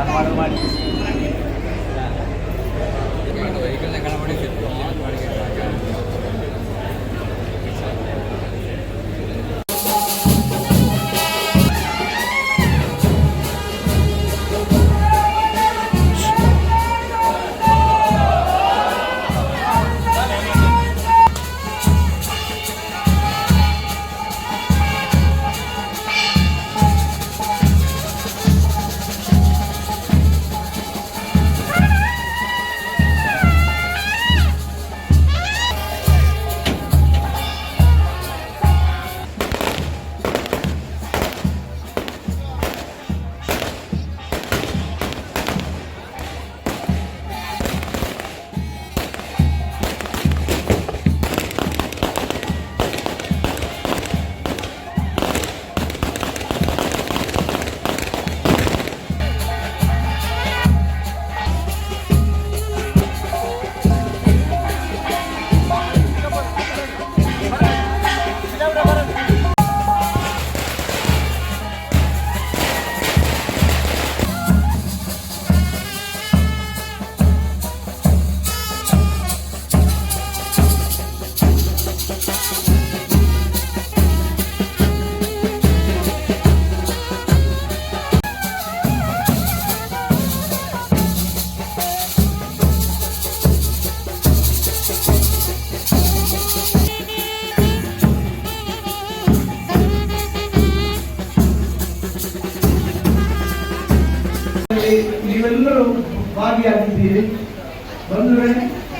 Armário mais ಭಾಗಿಯಾಗಿದ್ದೀರಿ. ಬಂದರೆ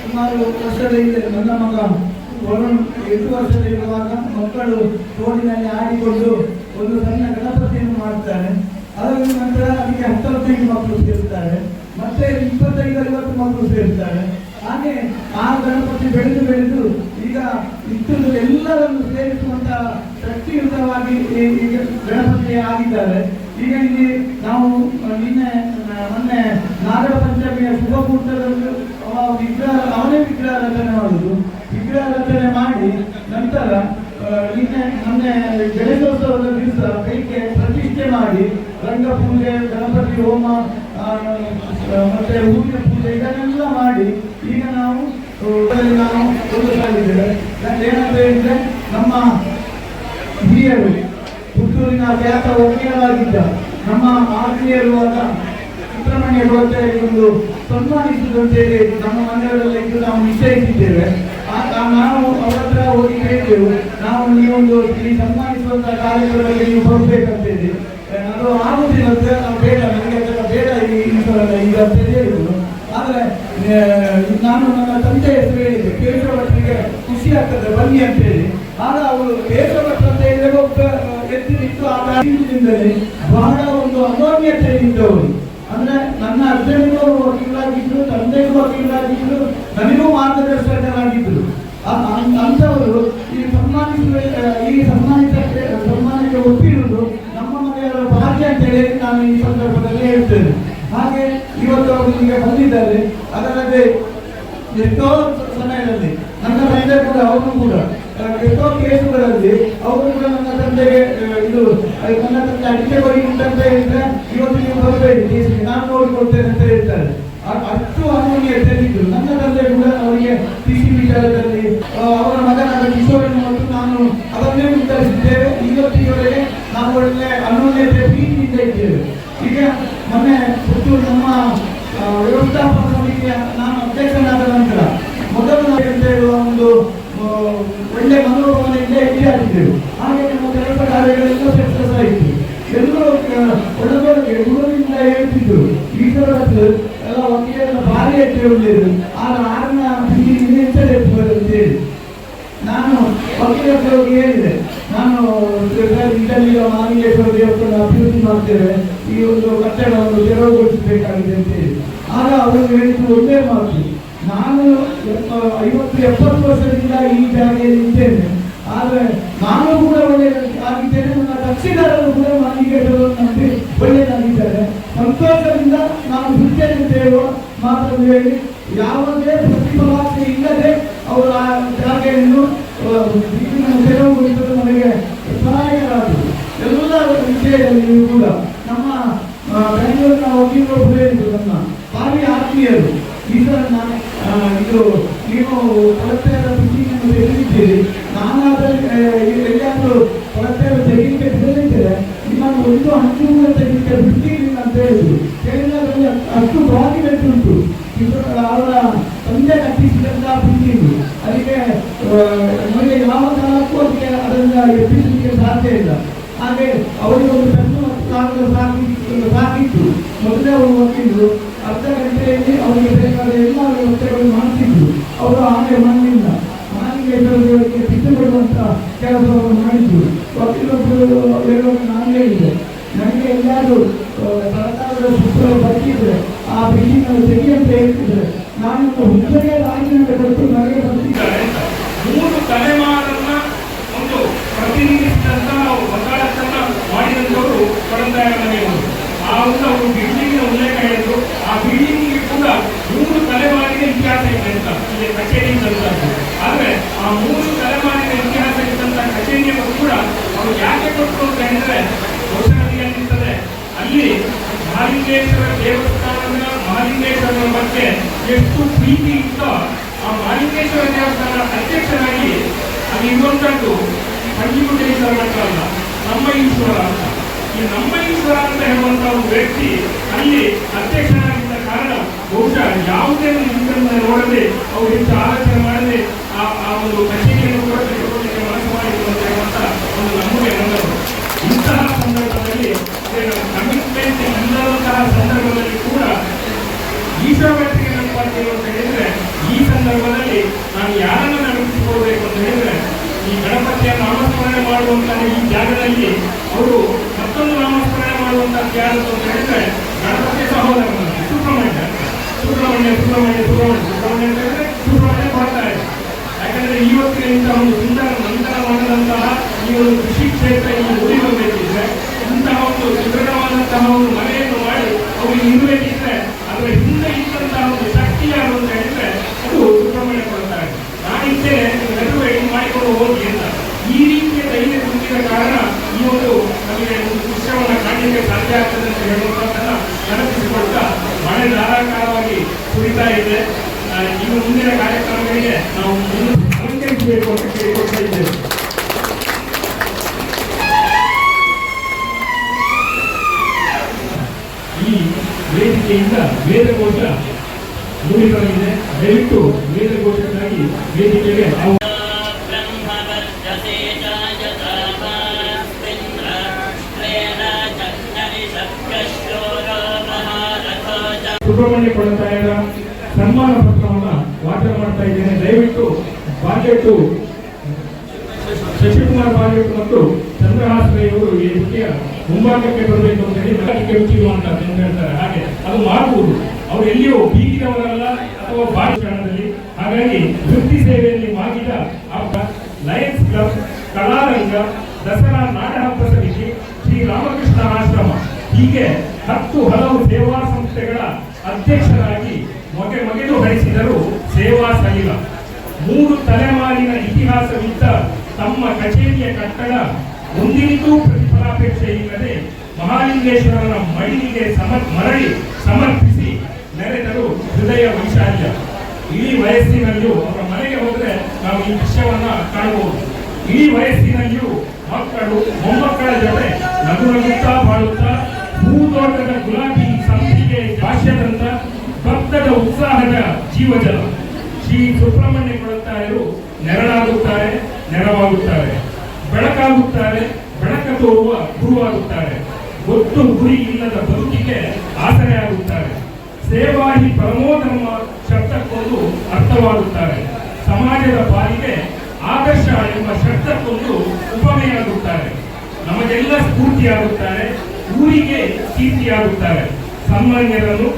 ಸುಮಾರು ವರ್ಷದ ಹಿಂದೆ ನನ್ನ ಮಗ, ವರುಣ್, ಎಂಟು ವರ್ಷದ ಇರುವಾಗ ಮಕ್ಕಳು ತೋಡಿನಲ್ಲಿ ಆಡಿಕೊಂಡು ಒಂದು ಸಣ್ಣ ಗಣಪತಿಯನ್ನು ಮಾಡ್ತಾರೆ ಅದರ ನಂತರ ಅದಕ್ಕೆ ಹತ್ತೊಂಬತ್ತೈದು ಮಕ್ಕಳು ಸೇರ್ತಾರೆ. ಮತ್ತೆ ಇಪ್ಪತ್ತೈದು ಐವತ್ತು ಮಕ್ಕಳು ಸೇರ್ತಾರೆ. ಹಾಗೆ ಆ ಗಣಪತಿ ಬೆಳೆದು ಬೆಳೆದು ಈಗ ಇತ್ತು ಎಲ್ಲರನ್ನು ಸೇರಿಸುವಂತಹ ಶಕ್ತಿಯುತವಾಗಿ ಗಣಪತಿ ಆಗಿದ್ದಾರೆ. ಈಗ ಇಲ್ಲಿ ನಾವು ನಿನ್ನೆ ಮೊನ್ನೆ ನಾಗರ ಪಂಚಮಿಯ ಶುಭ ಮುಹೂರ್ತದಲ್ಲಿ ವಿಗ್ರಹ, ಅವನೇ ವಿಗ್ರಹ ರಚನೆ ಮಾಡುದು ವಿಗ್ರಹ ರಚನೆ ಮಾಡಿ ನಂತರ ನಿನ್ನೆ, ಮೊನ್ನೆ ಗಣೇಶೋತ್ಸವದ ದಿವಸ ಕೈಗೆ ಪ್ರತಿಷ್ಠೆ ಮಾಡಿ ರಂಗ ಪೂಜೆ ಗಣಪತಿ ಹೋಮ ಮತ್ತೆ ಹೂವಿನ ಪೂಜೆ ಇದನ್ನೆಲ್ಲ ಮಾಡಿ ಈಗ ನಾವು ನಾವು ಒಂದು ಸಾಗಿದ್ದೇವೆ ಏನಂತ ಹೇಳಿದ್ರೆ ನಮ್ಮ ಹಿರಿಯರು ಪುತ್ತೂರಿನ ಖ್ಯಾತ ವಕೀಲರಾಗಿದ್ದ ನಮ್ಮ ಆತ್ಮೀಯರುವಾದ ಸುಬ್ರಹ್ಮಣ್ಯ ಗೋಚರಿ ಒಂದು ಸನ್ಮಾನಿಸಿದಂತೆ ನಮ್ಮ ಮನೆಯವರೆಲ್ಲ ಇದ್ದು ನಾವು ನಿಶ್ಚಯಿಸಿದ್ದೇವೆ. ನಾವು ಅವರತ್ರ ಹೋಗಿ ಹೇಳಿದೆವು ನಾವು ನೀವೊಂದು ಇಲ್ಲಿ ಸನ್ಮಾನಿಸುವಂತ ಕಾರ್ಯಕ್ರಮದಲ್ಲಿ ನೀವು ಬರಬೇಕಂತೇಳಿ ಅದು ಆಗುದಿಲ್ಲ ಅಂತ ನಾವು ಬೇಡ ನನಗೆ ಅದೆಲ್ಲ ಬೇಡ ಈಗ ಅಂತ ಹೇಳಿದ್ರು. ಆದ್ರೆ ನಾನು ನನ್ನ ತಂದೆ ಹೆಸರು ಹೇಳಿದ್ದೆ. ಕೇಶವಟ್ಟಿಗೆ ಖುಷಿ ಆಗ್ತದೆ, ಬನ್ನಿ ಅಂತ ಹೇಳಿ. ಆಗ ಅವರು ಕೇಶವ ಅಂತ ಎತ್ತಿ ನಿಂತು ಆ ಬಹಳ ಒಂದು ಅನೋನ್ಯತೆ ನಿಂತವರು. ಅಂದ್ರೆ ವಕೀಲರಾಗಿದ್ರು ನನಗೂ ಮಾರ್ಗದರ್ಶಕರಾಗಿದ್ದರು. ಅಂಥವರು ಈ ಸನ್ಮಾನಿಸುವ ಈ ಸನ್ಮಾನಿಸಕ್ಕೆ ಸನ್ಮಾನಕ್ಕೆ ಒಪ್ಪಿರುವುದು ನಮ್ಮ ಮನೆಯವರ ಭಾಗ್ಯ ಅಂತ ಹೇಳಿ ನಾನು ಈ ಸಂದರ್ಭದಲ್ಲಿ ಹೇಳ್ತೇನೆ ಹಾಗೆ ಇವತ್ತು ಅವರು ಈಗ ಬಂದಿದ್ದಾರೆ. ಅದಲ್ಲದೆ ಎಷ್ಟೋ ಸಮಯದಲ್ಲಿ ನನ್ನ ತಂದೆ ಕೂಡ ಅವರು ಕೂಡ ಎಷ್ಟೋ ಕೇಸುಗಳಲ್ಲಿ ಅವರು ಕೂಡ ನನ್ನ ತಂದೆಗೆ ಇದು ನನ್ನ ತಂದೆ ಅಡಿಕೆ ಬರಿ ಉಂಟಂತ ಹೇಳಿದ್ರೆ ಇವತ್ತು ನೀವು ಬರಬೇಡಿ ಕೇಸಿಗೆ ನಾನು ನೋಡಿಕೊಡ್ತೇನೆ ಅಂತ ಹೇಳ್ತಾರೆ. harmonia ನಾನು ವಕೀಲರಿಗೆ ಹೋಗಿ ಹೇಳಿದೆ. ನಾನು ಇದರಲ್ಲಿ ಇದಲ್ಲಿ ಮಾಲಿಂಗೇಶ್ವರ ದೇವಸ್ಥಾನ ಅಭಿವೃದ್ಧಿ ಮಾಡ್ತೇವೆ. ಈ ಒಂದು ಕಟ್ಟಡವನ್ನು ತೆರವುಗೊಳಿಸಬೇಕಾಗಿದೆ ಅಂತ ಹೇಳಿ. ಆಗ ಅವರು ಹೇಳಿದ್ದು ಒಂದೇ ಮಾತು. ನಾನು ಐವತ್ತು, ಎಪ್ಪತ್ತು ವರ್ಷದಿಂದ ಈ ಜಾಗೆಯಲ್ಲಿ ಇದ್ದೇನೆ. ಆದರೆ ನಾನು ಕೂಡ ಒಳ್ಳೆಯದಾಗಿದ್ದೇನೆ ನನ್ನ ಕಕ್ಷಿದಾರರು ಕೂಡ ಮಾಲಿಂಗೇಶ್ವರ ನಂಬಿ ಒಳ್ಳೆಯದಾಗಿದ್ದಾರೆ. ಸಂತೋಷದಿಂದ ನಾನು ಹೇಳುವ ಮಾತನ್ನು ಹೇಳಿ, ಯಾವುದೇ ಪ್ರತಿಫಲಾಪೆ ಇಲ್ಲದೆ ಅವರ ಜಾಗೆಯನ್ನು ತೆರವುಗೊಳಿಸಲು ನಮಗೆ ಸಹಾಯಕರಾದರು. ಎಲ್ಲ ವಿಷಯದಲ್ಲಿ ಕೂಡ ನಮ್ಮ ಬೆಂಗಳೂರಿನ ವಕೀಲರು ಹೇಳಿದ್ರು, ನಮ್ಮ ಭಾರಿ ಆತ್ಮೀಯರು. ಈ ಇದು ನೀವು ಕೊಳತೆಯ ಬಿಲ್ಡಿಂಗ್ ತೆಗೆದಿದ್ದೀರಿ. ನಾನಾದರೆ ಎಲ್ಲಿಯಾದರೂ ಕೊಳತೆಯ ತೆಗಿಲಿಕ್ಕೆ ಹೇಳಿದರೆ ನಿಮ್ಮನ್ನು ಒಂದು ಹತ್ತು ಕೂಡ ತೆಗಿಲಿಕ್ಕೆ ಬಿಡ್ತೀರಿಲ್ಲ ಅಂತ ಹೇಳಿದ್ರು. ಹೇಳಿದಾಗ ಅಷ್ಟು ಬಾಕಿ ಉಂಟು. ಅವರ ತಂದೆ ಕಟ್ಟಿಸಿದಂತ ಬಿಲ್ಡಿಂಗ್ ಅದಕ್ಕೆ ನಮಗೆ ಯಾವ ಕಾಲಕ್ಕೂ ಅದಕ್ಕೆ ಅದರಿಂದ ಎಬ್ಬಿಸಲಿಕ್ಕೆ ಸಾಧ್ಯ ಇಲ್ಲ. ಹಾಗೆ ಅವರಿಗೆ ಒಂದು ಪೆನ್ನು ಕಾಗದ ಸಾಕಿ ಸಾಕಿತ್ತು. ಮೊದಲೇ ಅವರು ವಕೀಲರು ಅರ್ಧ ಗಂಟೆಯಲ್ಲಿ ಅವರಿಗೆ ಬೇಕಾದ ಎಲ್ಲ ವ್ಯವಸ್ಥೆಗಳನ್ನು ಮಾಡ್ತಿದ್ರು. ಅವರು ಹಾಗೆ ಮಾಡಲಿಲ್ಲ ಮಹಾಲಿಂಗೇಶ್ವರರಿಗೆ ಬಿಟ್ಟು ಬಿಡುವಂತ ಕೆಲಸವನ್ನು ಮಾಡಿದ್ರು. ವಕೀಲರು ಹೇಳೋದು ನಾನು ಹೇಳಿದೆ ನನಗೆ ಎಲ್ಲರೂ ಸರ್ಕಾರದ ಸೂತ್ರ ಬರ್ತಿದ್ರೆ, ಆ ಬಿಲ್ಡಿಂಗ್ ಅನ್ನು ಹೇಳ್ತಿದ್ರೆ, ನಾನು ಹುದ್ದೆಗೆ ರಾಜೀನಾಮೆ ಕೊಟ್ಟು ನನಗೆ ಬರ್ತಿದ್ದಾರೆ ಮೂರು ತಲೆಮಾರನ್ನ ಒಂದು ಪ್ರತಿನಿಧಿಸಿದಂತ ನಾವು ವಕಾಲತ್ತನ್ನ ಮಾಡಿದಂತವರು ಕೊಡಂದಾಯ ಮನೆಯವರು. ಆ ಒಂದು ಅವರು ಬಿಲ್ಡಿಂಗ್ ಉಲ್ಲೇಖ ಹೇಳಿದ್ರು ಆ ಬಿಲ್ಡಿಂಗ್ ಕೂಡ ಮೂರು ತಲೆಮಾರಿನ ಇತಿಹಾಸ ಇದೆ ಅಂತ ಇಲ್ಲಿ ಕಚೇರಿ ಇದ್ದಂತದ್ದು ಆದ್ರೆ ಆ ಮೂರು ತಲೆಮಾರಿನ ಇತಿಹಾಸ ಇದ್ದಂತ ಕಚೇರಿಯನ್ನು ಕೂಡ ಅವರು ಯಾಕೆ ಕೊಟ್ಟರು ಅಂತ ಹೇಳಿದ್ರೆ ಘೋಷಣೆಯಲ್ಲಿರ್ತದೆ ಅಲ್ಲಿ ಮಹಾಲಿಂಗೇಶ್ವರ ದೇವಸ್ಥಾನದ ಮಹಾಲಿಂಗೇಶ್ವರನ ಬಗ್ಗೆ ಎಷ್ಟು ಪ್ರೀತಿ ಇತ್ತೋ ಆ ಮಹಾಲಿಂಗೇಶ್ವರ ದೇವಸ್ಥಾನ ಅಧ್ಯಕ್ಷರಾಗಿ ಅಲ್ಲಿ ಇರುವಂತದ್ದು ಪಂಚಮುಖೇಶ್ವರ ಮಠ ಅಲ್ಲ ನಮ್ಮ ಈಶ್ವರ ಅಂತ. ಈ ನಮ್ಮ ಈಶ್ವರ ಅಂತ ಹೇಳುವಂತ ಒಂದು ವ್ಯಕ್ತಿ ಅಲ್ಲಿ ಅಧ್ಯಕ್ಷರಾಗಿದ್ದ ಕಾರಣ ಬಹುಶಃ ಯಾವುದೇ ಸುಬ್ರಹ್ಮಣ್ಯ ಸುಬ್ರಹ್ಮಣ್ಯ ಸುಬ್ರಹ್ಮಣ್ಯ ಅಂತ ಹೇಳಿದ್ರೆ ಸುಬ್ರಹ್ಮಣ್ಯ ಬರ್ತಾ ಇದೆ ಯಾಕಂದ್ರೆ ಇವತ್ತಿನ ಇಂತಹ ಒಂದು ಸುಂದರ ನಂತರ ಮಾಡಿದಂತಹ ಈ ಒಂದು ಕೃಷಿ ಕ್ಷೇತ್ರ ಇಲ್ಲಿ ಉಳಿ ಬರಬೇಕಿದ್ರೆ ಇಂತಹ ಒಂದು ಸುದೃಢವಾದಂತಹ ಒಂದು ಮನೆಯನ್ನು ಮಾಡಿ ಅವರು ಇರಬೇಕಿದ್ರೆ ಅದರ ಹಿಂದೆ ಇದ್ದಂತಹ ಒಂದು ಶಕ್ತಿ ಯಾರು ಅಂತ ಹೇಳಿದ್ರೆ ಅದು ಸುಬ್ರಹ್ಮಣ್ಯ ಕೊಡ್ತಾರೆ ನಾನಿದ್ದೇನೆ ನೀವು ನಡುವೆ ಇದು ಮಾಡಿಕೊಂಡು ಹೋಗಿ ಅಂತ ಈ ರೀತಿಯ ಧೈರ್ಯ ತುಂಬಿದ ಕಾರಣ ಈ ಒಂದು ನಮಗೆ ಒಂದು ದೃಶ್ಯವನ್ನ ಕಾಣಲಿಕ್ಕೆ ಸಾಧ್ಯ ಆಗ್ತದೆ ಅಂತ ಹೇಳುವಂತದ್ದನ್ನ ನೆನಪಿಸಿಕೊಳ್ತಾ ಮಳೆ ಧಾರಾಕಾರವಾಗಿ ಸುರಿತಾ ಇದೆ ಆ, ಇನ್ನು ಮುಂದಿನ ಕಾರ್ಯಕ್ರಮಗಳಿಗೆ ನಾವು ಇನ್ನು ಬೇಕು ಬೇಕು ಅಂತ ಕೇಳಿಕೊಳ್ತಾ ಇದ್ದೇವೆ ಈ ವೇದಿಕೆಯಿಂದ ವೇದಗೋಟ ದೂರಿಗಳಾಗಿದೆ ದಯವಿಟ್ಟು ವೇದಗೋಟಕ್ಕಾಗಿ ವೇದಿಕೆಗೆ ಸುಬ್ರಹ್ಮಣ್ಯ ಕೊಡತಾಯರ ಸನ್ಮಾನ ಪತ್ರವನ್ನು ವಾಚನ ಮಾಡ್ತಾ ಇದ್ದೇನೆ ದಯವಿಟ್ಟು ಬಾಜೆಟ್ಟು ಶಶಿಕುಮಾರ್ ಬಾಜೆಟ್ಟು ಮತ್ತು ಚಂದ್ರಹಾಸರಯ್ಯವರು ಈ ರೀತಿಯ ಮುಂಭಾಗಕ್ಕೆ ಬರಬೇಕು ಅಂತ ಹೇಳಿ ನಾಟಕ ರುಚಿರುವಂತದ್ದು ಅಂತ ಹೇಳ್ತಾರೆ, ಹಾಗೆ ಅದು ಮಾಡಬಹುದು ಅವರು ಎಲ್ಲಿಯೋ ಬೀಗಿದವರಲ್ಲ ಅಥವಾ ಭಾಷಣದಲ್ಲಿ ಹಾಗಾಗಿ ವೃತ್ತಿ ಸೇವೆಯಲ್ಲಿ ಮಾಗಿದ ಹಬ್ಬ ಲಯನ್ಸ್ ಕ್ಲಬ್, ಕಲಾರಂಗ, ದಸರಾ ನಾಡಹಬ್ಬ ಸಮಿತಿ ಶ್ರೀ ರಾಮಕೃಷ್ಣ ಆಶ್ರಮ, ಹೀಗೆ ಹತ್ತು ಹಲವು ಸೇವಾ ಸಂಸ್ಥೆಗಳ ಅಧ್ಯಕ್ಷರಾಗಿ ಮೊಗೆ ಮೊಗೆದು ಹರಿಸಿದರು ಸೇವಾ ಸಲಿಲ. ಮೂರು ತಲೆಮಾರಿನ ಇತಿಹಾಸವಿದ್ದ ತಮ್ಮ ಕಚೇರಿಯ ಕಟ್ಟಡ ಮುಂದಿನಿಗೂ ಪ್ರತಿಫಲಾಪೇಕ್ಷೆ ಇಲ್ಲದೆ ಮಹಾಲಿಂಗೇಶ್ವರನ ಮಡಿಲಿಗೆ ಸಮರ್, ಮರಳಿ ಸಮರ್ಪಿಸಿ ನೆರೆದರು ಹೃದಯ ವೈಶಾಲ್ಯ. ಇಡೀ ವಯಸ್ಸಿನಲ್ಲಿಯೂ ಅವರ ಮನೆಗೆ ಹೋದರೆ ನಾವು ಈ ದೃಶ್ಯವನ್ನ ಕಾಣಬಹುದು. ಇಡೀ ವಯಸ್ಸಿನಲ್ಲಿಯೂ ಮಕ್ಕಳು, ಮೊಮ್ಮಕ್ಕಳ ಜೊತೆ ನಗು ನಗುತ್ತಾ ಬಾಳುತ್ತಾ ಹೂದೋಟದ ಗುಲಾಬಿ ಸಂಪಿಗೆ ಭಾಷ್ಯದಂತ ಭಕ್ತದ ಉತ್ಸಾಹದ ಜೀವಜಲ. ಶ್ರೀ ಸುಬ್ರಹ್ಮಣ್ಯ ಕೊಡುತ್ತಾಯರು ನೆರಳಾಗುತ್ತಾರೆ, ನೆರವಾಗುತ್ತಾರೆ. ಬೆಳಕಾಗುತ್ತಾರೆ ಬೆಳಕ ತೋರುವ ಗುರುವಾಗುತ್ತಾರೆ. ಒಟ್ಟು ಗುರಿ ಇಲ್ಲದ ಬದುಕಿಗೆ ಆಸರೆಯಾಗುತ್ತಾರೆ. ಸೇವಾಹಿ ಪರಮೋಧರ್ಮ ಶಬ್ದಕ್ಕೊಂದು ಅರ್ಥವಾಗುತ್ತಾರೆ. ಸಮಾಜದ ಪಾಲಿಗೆ ಆದರ್ಶ ಎಂಬ ಶಬ್ದಕ್ಕೊಂದು ಉಪಮೆಯಾಗುತ್ತಾರೆ. ನಮಗೆಲ್ಲ ಸ್ಫೂರ್ತಿಯಾಗುತ್ತಾರೆ, ಊರಿಗೆ ಕೀರ್ತಿಯಾಗುತ್ತಾರೆ. ಸನ್ಮಾನ್ಯರನ್ನು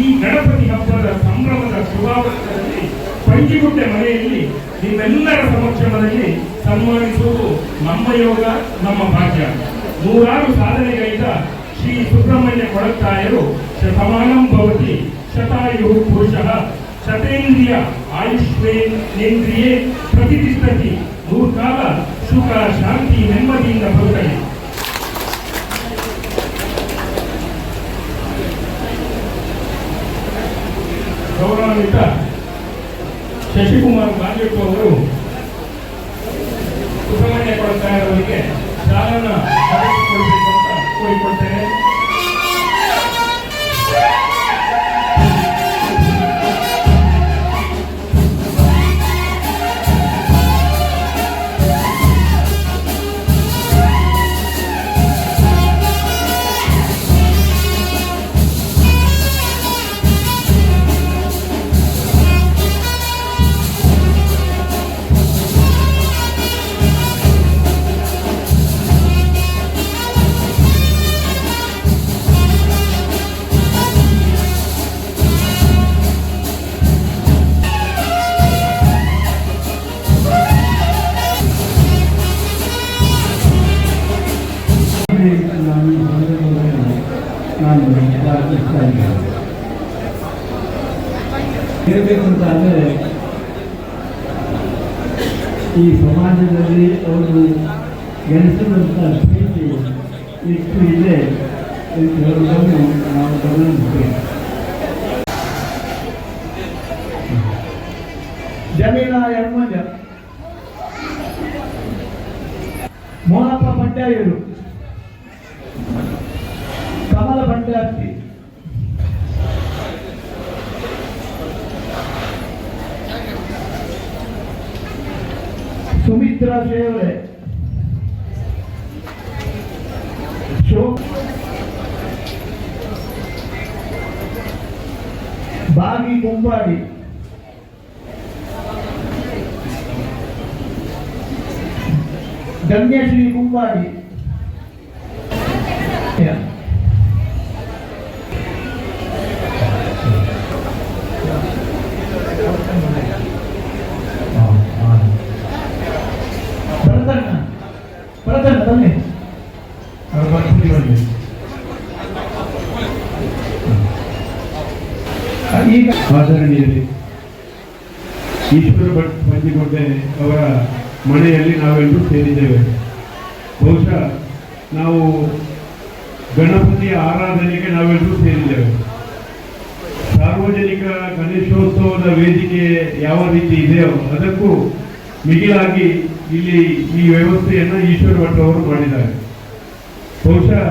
ಈ ಗಣಪತಿ ಹಬ್ಬದ ಸಂಭ್ರಮದ ಶುಭಾವಸ್ಥೆಯಲ್ಲಿ ಸಂಚಿಗುಡ್ಡೆ ಮನೆಯಲ್ಲಿ ನಿಮ್ಮೆಲ್ಲರ ಸಮಕ್ಷಮದಲ್ಲಿ ಸನ್ಮಾನಿಸುವುದು ನಮ್ಮ ಯೋಗ, ನಮ್ಮ ಭಾಗ್ಯ. ನೂರಾರು ಸಾಧನೆಗೈದ ಶ್ರೀ ಸುಬ್ರಹ್ಮಣ್ಯ ಕೊಡತ್ತಾಯರು ಶತಮಾನಂ ಭವತಿ ಶತಾಯು ಪುರುಷಃ ಶತೇಂದ್ರಿಯ ಆಯುಷ್ವೇ ನೇಂದ್ರಿಯೇ ಪ್ರತಿಷ್ಠತಿ ನೂರ್ಕಾಲ ಸುಖ, ಶಾಂತಿ, ನೆಮ್ಮದಿಯಿಂದ ಬರುತ್ತದೆ ಗೌರವಾನ್ವಿತ ಶಶಿಕುಮಾರ್ ಗಾಂಧಿಟ್ಟು ಅವರು ಸುಬ್ರಹ್ಮಣ್ಯ ಕೊಡ್ತಾಯವರಿಗೆ ಶಾಲನ ಕೊಡಬೇಕು ಅಂತ ಇದ್ದೇನೆ ಅಂತ ಅಂದರೆ ಈ ಸಮಾಜದಲ್ಲಿ ಅವರು ಗೆಲ್ಲಿಸಿದಂಥ ಪ್ರೀತಿ ಎಷ್ಟು ಇದೆ ಹೇಳುವುದನ್ನು ನಾವು ಗಮನಿಸ್ತೇವೆ ಜಮೀನ ಯಮ್ಮಜ ಮೋನಪ್ಪ ಪಟ್ಟಾಯರು ಕಮಲ ಭಂಡಾರ್ತಿ ಸುಮಿತ್ರಾ ಸೇವಳೆ ಶೋ ಬಾಗಿ ಕೊಂಬಾಡಿ ಧನ್ಯಶ್ರೀ ಕುಂಬಾಡಿ ಮನೆಯಲ್ಲಿ ನಾವೆಲ್ಲರೂ ಸೇರಿದ್ದೇವೆ. ಬಹುಶಃ ನಾವು ಗಣಪತಿಯ ಆರಾಧನೆಗೆ ನಾವೆಲ್ಲರೂ ಸೇರಿದ್ದೇವೆ. ಸಾರ್ವಜನಿಕ ಗಣೇಶೋತ್ಸವದ ವೇದಿಕೆ ಯಾವ ರೀತಿ ಇದೆಯೋ ಅದಕ್ಕೂ ಮಿಗಿಲಾಗಿ ಇಲ್ಲಿ ಈ ವ್ಯವಸ್ಥೆಯನ್ನು ಈಶ್ವರ ಭಟ್ ಅವರು ಮಾಡಿದ್ದಾರೆ. ಬಹುಶಃ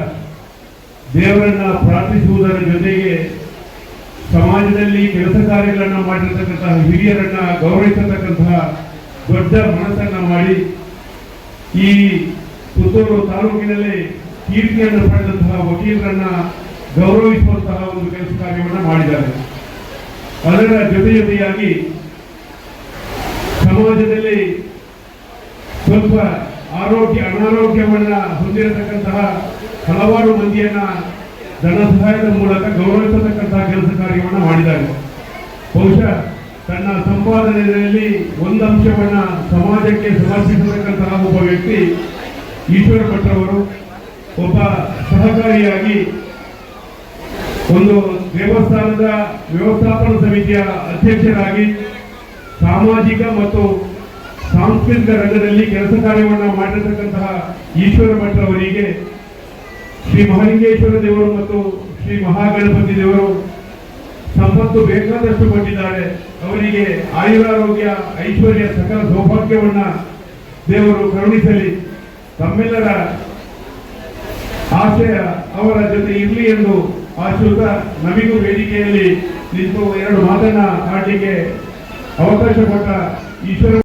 ದೇವರನ್ನ ಪ್ರಾರ್ಥಿಸುವುದರ ಜೊತೆಗೆ ಸಮಾಜದಲ್ಲಿ ಕೆಲಸ ಕಾರ್ಯಗಳನ್ನು ಮಾಡಿರತಕ್ಕಂತಹ ಹಿರಿಯರನ್ನ ಗೌರವಿಸತಕ್ಕಂತಹ ದೊಡ್ಡ ಮನಸ್ಸನ್ನ ಮಾಡಿ ಈ ಪುತ್ತೂರು ತಾಲೂಕಿನಲ್ಲಿ ಕೀರ್ತಿಯನ್ನು ಪಡೆದಂತಹ ವಕೀಲರನ್ನ ಗೌರವಿಸುವಂತಹ ಒಂದು ಕೆಲಸ ಕಾರ್ಯವನ್ನ ಮಾಡಿದ್ದಾರೆ. ಅದರ ಜೊತೆ ಜೊತೆಯಾಗಿ ಸಮಾಜದಲ್ಲಿ ಸ್ವಲ್ಪ ಆರೋಗ್ಯ, ಅನಾರೋಗ್ಯವನ್ನ ಹೊಂದಿರತಕ್ಕಂತಹ ಹಲವಾರು ಮಂದಿಯನ್ನ ಧನ ಸಹಾಯದ ಮೂಲಕ ಗೌರವಿಸತಕ್ಕಂತಹ ಕೆಲಸ ಕಾರ್ಯವನ್ನು ಮಾಡಿದ್ದಾರೆ. ಬಹುಶಃ ತನ್ನ ಸಂಪಾದನೆಯಲ್ಲಿ ಒಂದು ಅಂಶವನ್ನ ಸಮಾಜಕ್ಕೆ ಸಮರ್ಪಿಸತಕ್ಕಂತಹ ಒಬ್ಬ ವ್ಯಕ್ತಿ, ಈಶ್ವರ ಭಟ್ರವರು, ಒಬ್ಬ ಸಹಕಾರಿಯಾಗಿ ಒಂದು ದೇವಸ್ಥಾನದ ವ್ಯವಸ್ಥಾಪನ ಸಮಿತಿಯ ಅಧ್ಯಕ್ಷರಾಗಿ ಸಾಮಾಜಿಕ ಮತ್ತು ಸಾಂಸ್ಕೃತಿಕ ರಂಗದಲ್ಲಿ ಕೆಲಸ ಕಾರ್ಯವನ್ನು ಮಾಡಿರತಕ್ಕಂತಹ ಈಶ್ವರ ಭಟ್ರವರಿಗೆ ಶ್ರೀ ಮಹಾಲಿಂಗೇಶ್ವರ ದೇವರು ಮತ್ತು ಶ್ರೀ ಮಹಾಗಣಪತಿ ದೇವರು ಸಂಪತ್ತು ಬೇಕಾದಷ್ಟು ಕೊಟ್ಟಿದ್ದಾರೆ. ಅವರಿಗೆ ಆಯುರಾರೋಗ್ಯ, ಐಶ್ವರ್ಯ, ಸಕಲ ಸೌಭಾಗ್ಯವನ್ನ ದೇವರು ಕರುಣಿಸಲಿ. ತಮ್ಮೆಲ್ಲರ ಆಶಯ ಅವರ ಜೊತೆ ಇರಲಿ ಎಂದು ಆಶೀರ್ವಾದ ನಮಗೂ ವೇದಿಕೆಯಲ್ಲಿ ನಿಂತು ಎರಡು ಮಾತನ್ನ ಆಡಲಿಕ್ಕೆ ಅವಕಾಶ ಕೊಟ್ಟ ಈಶ್ವರ